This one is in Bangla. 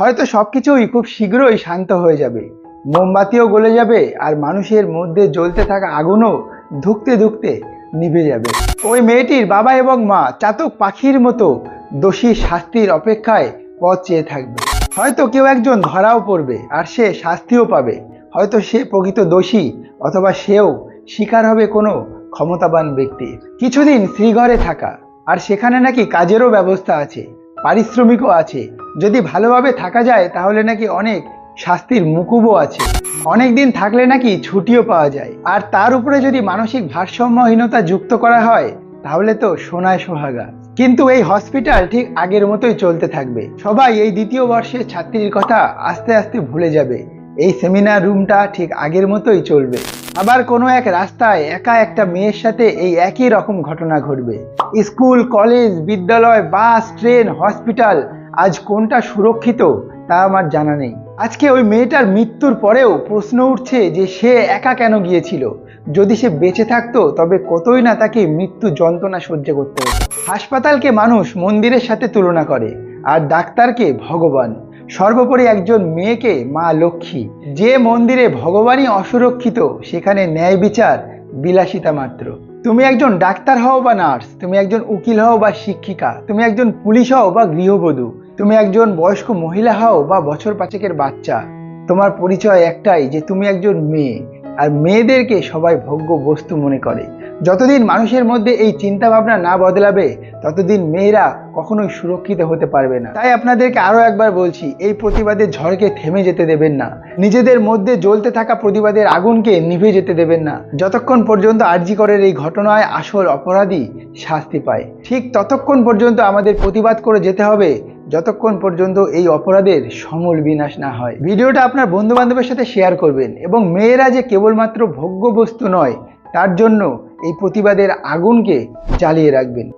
হয়তো সবকিছুই খুব শীঘ্রই শান্ত হয়ে যাবে। মোমবাতিও গলে যাবে আর মানুষের মধ্যে জ্বলতে থাকা আগুনও ধুকতে ধুকতে নিভে যাবে। ওই মেয়েটির বাবা এবং মা চাতক পাখির মতো দোষী শাস্তির অপেক্ষায় পথ চেয়ে থাকবে। হয়তো কেউ একজন ধরাও পড়বে আর সে শাস্তিও পাবে। হয়তো সে প্রকৃত দোষী অথবা সেও শিকার হবে কোনো ক্ষমতাবান ব্যক্তির। কিছুদিন শ্রীঘরে থাকা, আর সেখানে নাকি কাজেরও ব্যবস্থা আছে। পারিশ্রমিকও আছে। যদি ভালোভাবে থাকা যায়, তাহলে নাকি অনেক শাস্তির মুকুবও আছে। অনেক দিন থাকলে নাকি ছুটিও পাওয়া যায়। আর তার উপরে যদি মানসিক ভারসাম্যহীনতা যুক্ত করা হয়, তাহলে তো সোনায় সোহাগা। কিন্তু এই হসপিটাল ঠিক আগের মতোই চলতে থাকবে। সবাই এই দ্বিতীয় বর্ষের ছাত্রীর কথা আস্তে আস্তে ভুলে যাবে। এই সেমিনার রুমটা ঠিক আগের মতোই চলবে। আবার কোনো এক রাস্তায় একা একটা মেয়ের সাথে এই একই রকম ঘটনা ঘটবে। স্কুল, কলেজ, বিদ্যালয়, বাস, ট্রেন, হসপিটাল, আজ কোনটা সুরক্ষিত তা আমার জানা নেই। আজকে ওই মেয়েটার মৃত্যুর পরেও প্রশ্ন উঠছে যে সে একা কেন গিয়েছিল? যদি সে বেঁচে থাকতো, তবে কতই না তাকে মৃত্যু যন্ত্রণা সহ্য করতে। হাসপাতালকে মানুষ মন্দিরের সাথে তুলনা করে, আর ডাক্তারকে ভগবান। সর্বোপরি একজন মেয়েকে মা লক্ষ্মী। যে মন্দিরে ভগবানই অসুরক্ষিত, সেখানে ন্যায় বিচার বিলাসিতা মাত্র। তুমি একজন ডাক্তার হও বা নার্স, তুমি একজন উকিল হও বা শিক্ষিকা, তুমি একজন পুলিশ হও বা গৃহবধূ, তুমি একজন বয়স্ক মহিলা হও বা বছর পাঁচেকের বাচ্চা, তোমার পরিচয় একটাই যে তুমি একজন মেয়ে, আর মেয়েদেরকে সবাই ভোগ্য বস্তু মনে করে। যতদিন মানুষের মধ্যে এই চিন্তা ভাবনা না বদলাবে, ততদিন মেয়েরা কখনোই সুরক্ষিত হতে পারবে না। তাই আপনাদেরকে আরও একবার বলছি, এই প্রতিবাদের ঝড়কে থেমে যেতে দেবেন না। নিজেদের মধ্যে জ্বলতে থাকা প্রতিবাদের আগুনকে নিভে যেতে দেবেন না। যতক্ষণ পর্যন্ত আর্জি করের এই ঘটনায় আসল অপরাধী শাস্তি পায়, ঠিক ততক্ষণ পর্যন্ত আমাদের প্রতিবাদ করে যেতে হবে, যতক্ষণ পর্যন্ত এই অপরাধের সমূল বিনাশ না হয়। ভিডিওটা আপনার বন্ধু বান্ধবের সাথে শেয়ার করবেন এবং মেয়েরা যে কেবলমাত্র ভোগ্য বস্তু নয়, তার জন্য এই প্রতিবাদের আগুনকে জ্বালিয়ে রাখবেন।